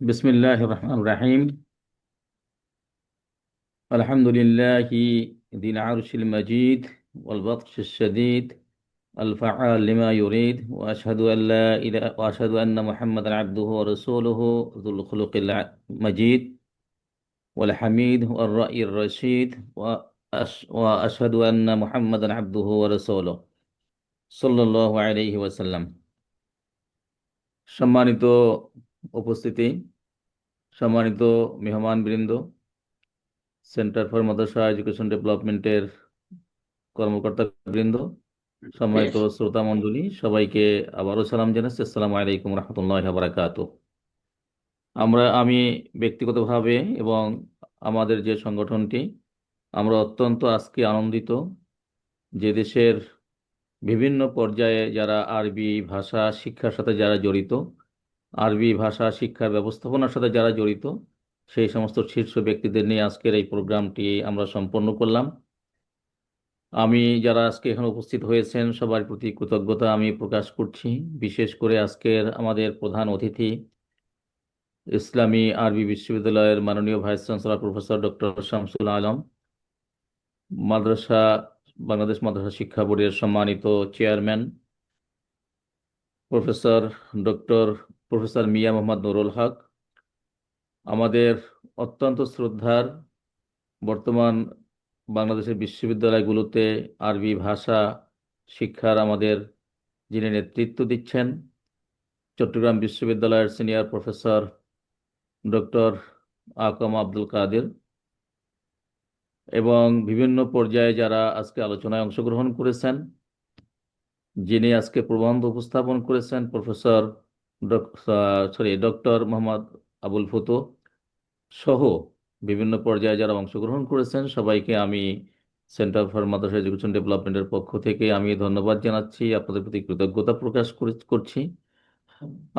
بسم الله الرحمن الرحيم الحمد لله ذي العرش المجيد والبطش الشديد الفعال لما يريد وأشهد أن لا إله وأشهد أن محمدا عبده ورسوله ذو الخلق المجيد والحميد والرأي الرشيد وأشهد أن محمدا عبده ورسوله صلى الله عليه وسلم সম্মানিত উপস্থিতি সম্মানিত মেহমান বৃন্দ সেন্টার ফর মাদ্রাসা এডুকেশন ডেভেলপমেন্টের কর্মকর্তা বৃন্দ সম্মানিত শ্রোতা মণ্ডলী সবাইকে আবারও সালাম জানাচ্ছি। আসসালামু আলাইকুম রহমতুল্লাহ বারাকাত আমরা আমি ব্যক্তিগতভাবে এবং আমাদের যে সংগঠনটি আমরা অত্যন্ত আজকে আনন্দিত যে দেশের বিভিন্ন পর্যায়ে যারা আরবি ভাষা শিক্ষার সাথে যারা জড়িত আরবি ভাষা শিক্ষার ব্যবস্থাপনার সাথে যারা জড়িত, সেই সমস্ত শীর্ষ ব্যক্তিদের নিয়ে আজকের এই প্রোগ্রামটি আমরা সম্পন্ন করলাম। আমি যারা আজকে এখানে উপস্থিত হয়েছেন, সবার প্রতি কৃতজ্ঞতা আমি প্রকাশ করছি। বিশেষ করে আজকের আমাদের প্রধান অতিথি, ইসলামী আরবি বিশ্ববিদ্যালয়ের মাননীয় vice chancellor professor doctor Shamsul Alam, মাদ্রাসা, বাংলাদেশ মাদ্রাসা শিক্ষা বোর্ডের সম্মানিত chairman professor doctor professor Mia Mohammad Nurul Haque, আমাদের অত্যন্ত শ্রদ্ধার বর্তমান বাংলাদেশের বিশ্ববিদ্যালয়গুলোতে আরবি ভাষা শিক্ষার আমাদের যিনি নেতৃত্ব দিচ্ছেন, চট্টগ্রাম বিশ্ববিদ্যালয়ের senior professor doctor AKM Abdul Kader এবং বিভিন্ন পর্যায়ে যারা আজকে আলোচনায় অংশগ্রহণ করেছেন যিনি আজকে প্রবন্ধ উপস্থাপন করেছেন, professor sorry doctor Mohammad Abul ফুতো সহ বিভিন্ন পর্যায়ে যারা অংশগ্রহণ করেছেন, সবাইকে আমি সেন্টার ফর মাদ্রাসা এডুকেশন ডেভেলপমেন্টের পক্ষ থেকে আমি ধন্যবাদ জানাচ্ছি। আপনাদের প্রতি কৃতজ্ঞতা প্রকাশ করছি।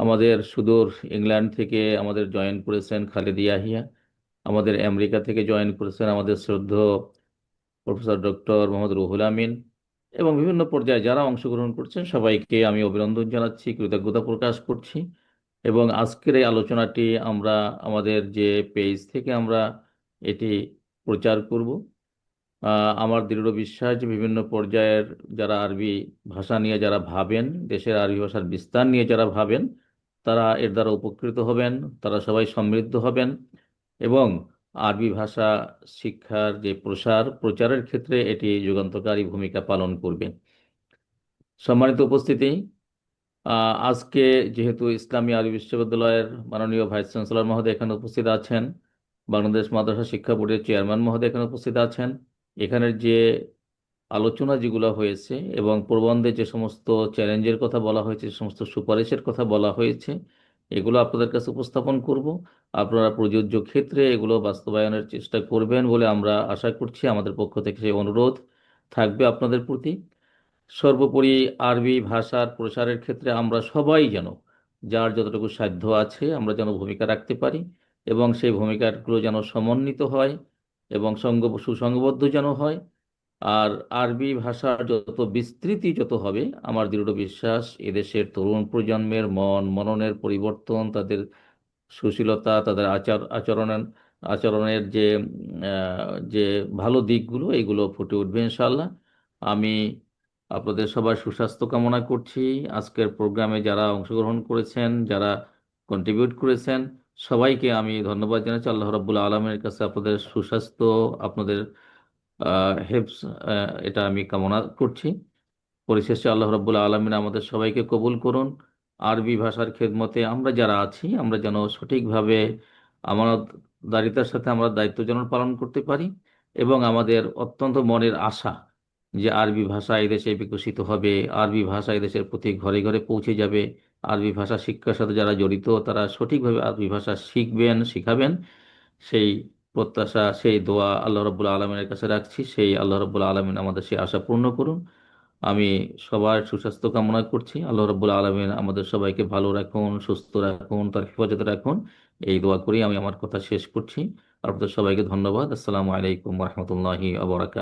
আমাদের সুদূর ইংল্যান্ড থেকে আমাদের জয়েন করেছেন খালেদিয়া হিয়া আমাদের আমেরিকা থেকে জয়েন করেছেন আমাদের শ্রদ্ধ প্রফেসর ডক্টর মোহাম্মদ রুহুল আমিন। এবং বিভিন্ন পর্যায়ে যারা অংশগ্রহণ করছেন, সবাইকে আমি অভিনন্দন জানাচ্ছি, কৃতজ্ঞতা প্রকাশ করছি। এবং আজকের এই আলোচনাটি আমরা, আমাদের যে পেজ থেকে আমরা এটি প্রচার করব। আমার দৃঢ় বিশ্বাস যে বিভিন্ন পর্যায়ের যারা আরবি ভাষা নিয়ে যারা ভাবেন, দেশের আরবি ভাষার বিস্তার নিয়ে যারা ভাবেন, তারা এর দ্বারা উপকৃত হবেন, তারা সবাই সমৃদ্ধ হবেন। এবং আরবি ভাষা শিক্ষার যে প্রসার, প্রচারের ক্ষেত্রে এটি যুগান্তকারী ভূমিকা পালন করবে। সম্মানিত উপস্থিতি আজকে যেহেতু ইসলামী আরবি বিশ্ববিদ্যালয়ের মাননীয় ভাইস চ্যান্সেলর মহোদয় এখানে উপস্থিত আছেন, বাংলাদেশ মাদ্রাসা শিক্ষা বোর্ডের চেয়ারম্যান মহোদয় এখানে উপস্থিত আছেন এখানের যে আলোচনা যেগুলো হয়েছে এবং প্রবন্ধে যে সমস্ত চ্যালেঞ্জের কথা বলা হয়েছে সমস্ত সুপারিশের কথা বলা হয়েছে এগুলো আপনাদের কাছে উপস্থাপন করব। আপনারা প্রযোজ্য ক্ষেত্রে এগুলো বাস্তবায়নের চেষ্টা করবেন বলে আমরা আশা করছি। আমাদের পক্ষ থেকে সেই অনুরোধ থাকবে আপনাদের প্রতি। সর্বোপরি আরবি ভাষার প্রসারের ক্ষেত্রে আমরা সবাই যেন, যার যতটুকু সাধ্য আছে, আমরা যেন ভূমিকা রাখতে পারি এবং সেই ভূমিকাগুলো যেন সমন্বিত হয় এবং সঙ্গ, সুসংবদ্ধ যেন হয়। আর আরবি ভাষার যত বিস্তৃতি যত হবে, আমার দৃঢ় বিশ্বাস, এদেশের তরুণ প্রজন্মের মন, মননের পরিবর্তন, তাদের সুশীলতা, তাদের আচার, আচরণের আচরণের যে যে ভালো দিকগুলো এইগুলো ফুটে উঠবে ইনশাল্লাহ আমি আপনাদের সবার সুস্বাস্থ্য কামনা করছি। আজকের প্রোগ্রামে যারা অংশগ্রহণ করেছেন, যারা কন্ট্রিবিউট করেছেন, সবাইকে আমি ধন্যবাদ জানাচ্ছি। আল্লাহ রব্বুল আলমের কাছে আপনাদের সুস্বাস্থ্য, আপনাদের হেফস এটা আমি কামনা করছি। পরিশেষে আল্লাহ রব্বুল আলমিন আমাদের সবাইকে কবুল করুন। আরবি ভাষার খেদমতে আমরা যারা আছি, আমরা যেন সঠিকভাবে আমানতদারিতার সাথে আমরা দায়িত্ব যেন পালন করতে পারি এবং আমাদের অত্যন্ত মনের আশা যে আরবি ভাষা এদেশে বিকশিত হবে, আরবি ভাষা এদেশের প্রতি ঘরে ঘরে পৌঁছে যাবে। আরবি ভাষা শিক্ষার সাথে যারা জড়িত, তারা সঠিকভাবে আরবি ভাষা শিখবেন, শিখাবেন। সেই প্রত্যাশা, সেই দোয়া আল্লাহ রব্বুল আলমিনের কাছে রাখছি। সেই আল্লাহ রব্বুল আলমিন আমাদের সেই আশা পূর্ণ করুন। আমি সবার সুস্বাস্থ্য কামনা করছি। আল্লাহ রব্বুল আলমিন আমাদের সবাইকে ভালো রাখুন, সুস্থ রাখুন, তার হেফাজতে রাখুন। এই দোয়া করেই আমি আমার কথা শেষ করছি। আপনাদের সবাইকে ধন্যবাদ। আসসালামু আলাইকুম রহমতুল্লাহি আবরাকাত